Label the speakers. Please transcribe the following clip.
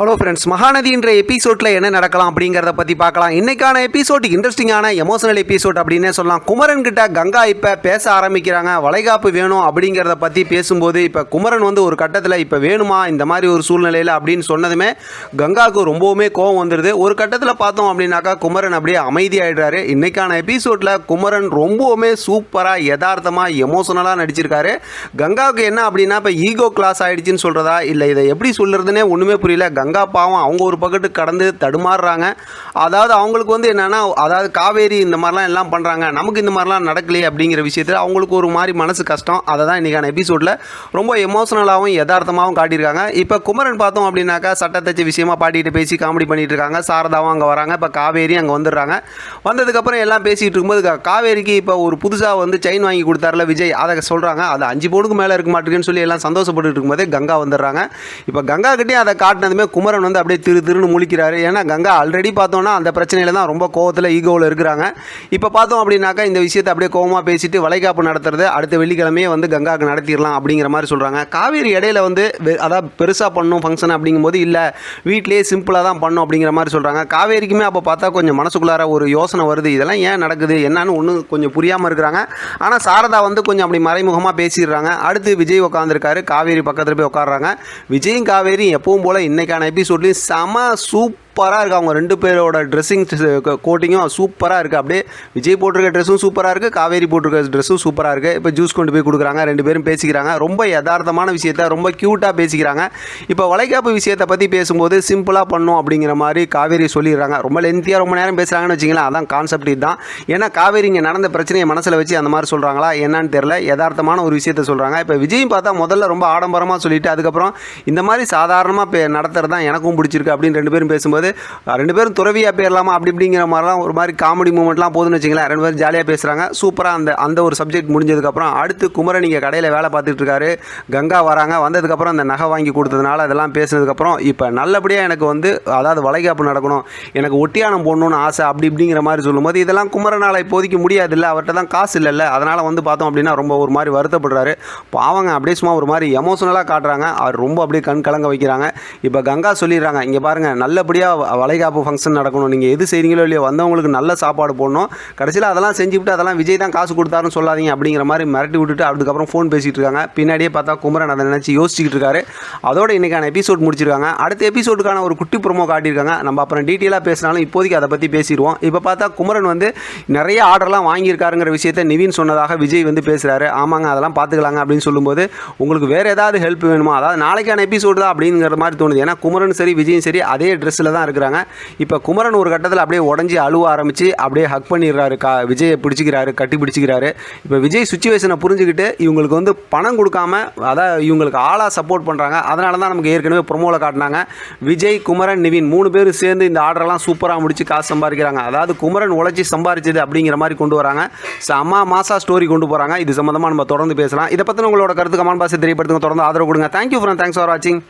Speaker 1: Hello friends மகாநதின்ற எபிசோடில் என்ன நடக்கலாம் அப்படிங்கிறத பற்றி பார்க்கலாம். இன்றைக்கான எபிசோட் இன்ட்ரெஸ்டிங்கான எமோஷனல் எபிசோட் அப்படின்னே சொல்லலாம். குமரன் கிட்ட கங்கா இப்போ பேச ஆரம்பிக்கிறாங்க. வளைகாப்பு வேணும் அப்படிங்கிறத பற்றி பேசும்போது இப்போ குமரன் வந்து ஒரு கட்டத்தில் இப்போ வேணுமா இந்த மாதிரி ஒரு சூழ்நிலையில் அப்படின்னு சொன்னதுமே கங்காவுக்கு ரொம்பவுமே கோவம் வந்துடுது ஒரு கட்டத்தில் பார்த்தோம் அப்படின்னாக்கா குமரன் அப்படியே அமைதியாகிடுறாரு இன்றைக்கான எபிசோடில் குமரன் ரொம்பவுமே சூப்பராக யதார்த்தமாக எமோஷனலாக நடிச்சிருக்காரு. கங்காவுக்கு என்ன அப்படின்னா இப்போ ஈகோ கிளாஸ் ஆகிடுச்சின்னு சொல்கிறதா இல்லை இதை எப்படி சொல்கிறதுனே ஒன்றுமே புரியல. கங்கா பாவம் அவங்க ஒரு பக்கத்து கடந்து தடுமாறுறாங்க. அதாவது அவங்களுக்கு வந்து என்னென்னா அதாவது காவேரி இந்த மாதிரிலாம் எல்லாம் பண்ணுறாங்க நமக்கு இந்த மாதிரிலாம் நடக்கலையே அப்படிங்கிற விஷயத்தில் அவங்களுக்கு ஒரு மாதிரி மனசு கஷ்டம். அதை தான் இன்றைக்கான எபிசோடில் ரொம்ப எமோஷனலாகவும் யதார்த்தமாகவும் காட்டியிருக்காங்க. இப்போ குமரன் பார்த்தோம் அப்படின்னாக்கா சட்டத்தச்சு விஷயமா பாட்டிகிட்டு பேசி காமெடி பண்ணிகிட்டு இருக்காங்க. சாரதாவும் அங்கே வராங்க. இப்போ காவேரி அங்கே வந்துடுறாங்க. வந்ததுக்கப்புறம் எல்லாம் பேசிகிட்டு இருக்கும்போது காவேரிக்கு இப்போ ஒரு புதுசாக வந்து செயின் வாங்கி கொடுத்தாருல விஜய். அதை சொல்கிறாங்க அது அஞ்சு பவுனுக்கு மேலே இருக்க மாட்டேங்குன்னு சொல்லி எல்லாம் சந்தோஷப்பட்டு இருக்கும்போதே கங்கா வந்துடுறாங்க. இப்போ கங்கா கிட்டே அதை காட்டினதுமே குமரன் வந்து அப்படியே திரு திருன்னு முழிக்கிறாரு. ஏன்னா கங்கா ஆல்ரெடி பார்த்தோன்னா அந்த பிரச்சனையில் தான் ரொம்ப கோவத்தில் ஈகோவில் இருக்கிறாங்க. இப்போ பார்த்தோம் அப்படின்னாக்கா இந்த விஷயத்தை அப்படியே கோவமாக பேசிட்டு வளைகாப்பு நடத்துறது அடுத்த வெள்ளிக்கிழமையே வந்து கங்காவுக்கு நடத்திடலாம் அப்படிங்கிற மாதிரி சொல்கிறாங்க காவேரி இடையில வந்து வெ- அதாவது பெருசாக பண்ணும் ஃபங்க்ஷன் அப்படிங்கும்போது இல்லை வீட்டிலேயே சிம்பிளாக தான் பண்ணும் அப்படிங்கிற மாதிரி சொல்கிறாங்க காவேரிக்குமே அப்போ பார்த்தா கொஞ்சம் மனசுக்குள்ளார ஒரு யோசனை வருது. இதெல்லாம் ஏன் நடக்குது? என்னன்னு ஒன்றும் கொஞ்சம் புரியாமல் இருக்கிறாங்க. ஆனால் சாரதா வந்து கொஞ்சம் அப்படி மறைமுகமாக பேசிடுறாங்க. அடுத்து விஜய் உட்காந்துருக்காரு காவேரி பக்கத்தில் போய் உட்காடுறாங்க விஜயும் காவேரி எப்பவும் போல் இன்னைக்கான எபிசோட்லேயும் செம சூப் சூப்பராக இருக்குது அவங்க ரெண்டு பேரோட ட்ரெஸ்ஸிங் கோட்டிங்கும் சூப்பராக இருக்குது அப்படியே விஜய் போட்டிருக்க ட்ரெஸ்ஸும் சூப்பராக இருக்குது காவேரி போட்டிருக்க ட்ரெஸ்ஸும் சூப்பராக இருக்குது இப்போ ஜூஸ் கொண்டு போய் கொடுக்குறாங்க. ரெண்டு பேரும் பேசிக்கிறாங்க. ரொம்ப யதார்த்தமான விஷயத்த ரொம்ப க்யூட்டாக பேசிக்கிறாங்க. இப்போ வளைகாப்பு விஷயத்தை பற்றி பேசும்போது சிம்பிளாக பண்ணும் அப்படிங்கிற மாதிரி காவேரி சொல்லிடுறாங்க. ரொம்ப லென்த்தியாக ரொம்ப நேரம் பேசுகிறாங்கன்னு வச்சிங்களேன் அதான் கான்செப்ட் இதுதான். ஏன்னா காவேரி இங்கே நடந்த பிரச்சனையை மனசில் வச்சு அந்த மாதிரி சொல்கிறாங்களா என்னன்னு தெரில யதார்த்தமான ஒரு விஷயத்த சொல்கிறாங்க இப்போ விஜயும் பார்த்தா முதல்ல ரொம்ப ஆடம்பரமாக சொல்லிட்டு அதுக்கப்புறம் இந்த மாதிரி சாதாரணமாக பே நடத்துறது தான் எனக்கும் பிடிச்சிருக்கு அப்படின்னு ரெண்டு பேரும் பேசும்போது போது ரெண்டு பேரும் துறவியாக பேரலாமா? அப்படி இப்படிங்கிற மாதிரிலாம் ஒரு மாதிரி காமெடி மூமெண்ட்லாம் போதுன்னு வச்சிங்களேன் ரெண்டு பேரும் ஜாலியாக பேசுகிறாங்க சூப்பராக அந்த அந்த ஒரு சப்ஜெக்ட் முடிஞ்சதுக்கப்புறம் அடுத்து குமரன் இங்கே கடையில் வேலை பார்த்துட்டு இருக்காரு. கங்கா வராங்க. வந்ததுக்கப்புறம் அந்த நகை வாங்கி கொடுத்ததுனால அதெல்லாம் பேசினதுக்கப்புறம் இப்போ நல்லபடியாக எனக்கு வந்து அதாவது வளைகாப்பு நடக்கணும். எனக்கு ஒட்டியானம் போடணும்னு ஆசை. அப்படி இப்படிங்கிற மாதிரி சொல்லும்போது இதெல்லாம் குமரனால் இப்போதைக்கு முடியாதுல்ல. அவர்கிட்ட தான் காசு இல்லைல்ல. அதனால் வந்து பார்த்தோம் அப்படின்னா ரொம்ப ஒரு மாதிரி வருத்தப்படுறாரு. பாவங்க அப்படியே சும்மா ஒரு மாதிரி எமோஷனலாக காட்டுறாங்க. அவர் ரொம்ப அப்படியே கண் கலங்க வைக்கிறாங்க. இப்போ கங்கா சொல்லிடுறாங்க இங்கே பாருங்கள் நல்லபடியாக வளைகாப்பு ஃபங்க்ஷன் நடக்கணும். நீங்கள் எது செய்கிறீங்களோ இல்லையோ வந்தவங்களுக்கு நல்ல சாப்பாடு போடணும். கடைசியில் அதெல்லாம் செஞ்சுவிட்டு அதெல்லாம் விஜய் தான் காசு கொடுத்தாருன்னு சொல்லாதீங்க அப்படிங்கிற மாதிரி மிரட்டி விட்டுட்டு அதுக்கப்புறம் ஃபோன் பேசிகிட்டு இருக்காங்க. பின்னாடியே பார்த்தா குமரன் அதை நினச்சி யோசிச்சுக்கிட்டு இருக்காரு. அதோட இன்றைக்கான எபிசோட் முடிச்சிருக்காங்க. அடுத்த எபிசோடுக்கான ஒரு குட்டி ப்ரோமோ காட்டியிருக்காங்க. நம்ம அப்புறம் டீட்டெயிலாக பேசினாலும் இப்போதைக்கு அதை பற்றி பேசிடுவோம். இப்போ பார்த்தா குமரன் வந்து நிறைய ஆர்டர்லாம் வாங்கியிருக்காருங்கிற விஷயத்த நிவின் சொன்னதாக விஜய் வந்து பேசுகிறாரு ஆமாங்க அதெல்லாம் பார்த்துக்கலாங்க அப்படின்னு சொல்லும்போது உங்களுக்கு வேறு ஏதாவது ஹெல்ப் வேணுமா? அதாவது நாளைக்கான எபிசோடு தான் அப்படிங்கிற மாதிரி தோணுது. ஏன்னா குமரன் சரி விஜயும் சரி அதே ட்ரெஸ்ஸில் தான் இருக்கிறாங்க. இப்போ குமரன் ஒரு கட்டத்தில் அப்படியே உடஞ்சி அழுவ ஆரம்பித்து அப்படியே ஹக் பண்ணிடுறாரு கா விஜயை பிடிச்சிக்கிறாரு கட்டி பிடிச்சிக்கிறாரு. இப்போ விஜய் சுச்சுவேஷனை புரிஞ்சுக்கிட்டு இவங்களுக்கு வந்து பணம் கொடுக்காம அதான் இவங்களுக்கு ஆளாக சப்போர்ட் பண்ணுறாங்க அதனால தான் நமக்கு ஏற்கனவே ப்ரொமோவில் காட்டினாங்க. விஜய் குமரன் நிவின் மூணு பேரும் சேர்ந்து இந்த ஆர்டரெல்லாம் சூப்பராக முடிச்சு காசு சம்பாதிக்கிறாங்க. அதாவது குமரன் உழைச்சி சம்பாரிச்சது அப்படிங்கிற மாதிரி கொண்டு வராங்க. அம்மா மாசா ஸ்டோரி கொண்டு போகிறாங்க இது சம்மந்தமாக நம்ம தொடர்ந்து பேசலாம். இதை பற்றின உங்களோட கருத்து கமான் பாசை தெரியப்படுத்துங்க. தொடர்ந்து ஆதரவு கொடுங்க. தேங்க்யூ ஃப்ரெண்ட் தேங்க்ஸ் ஃபார் வாட்சிங்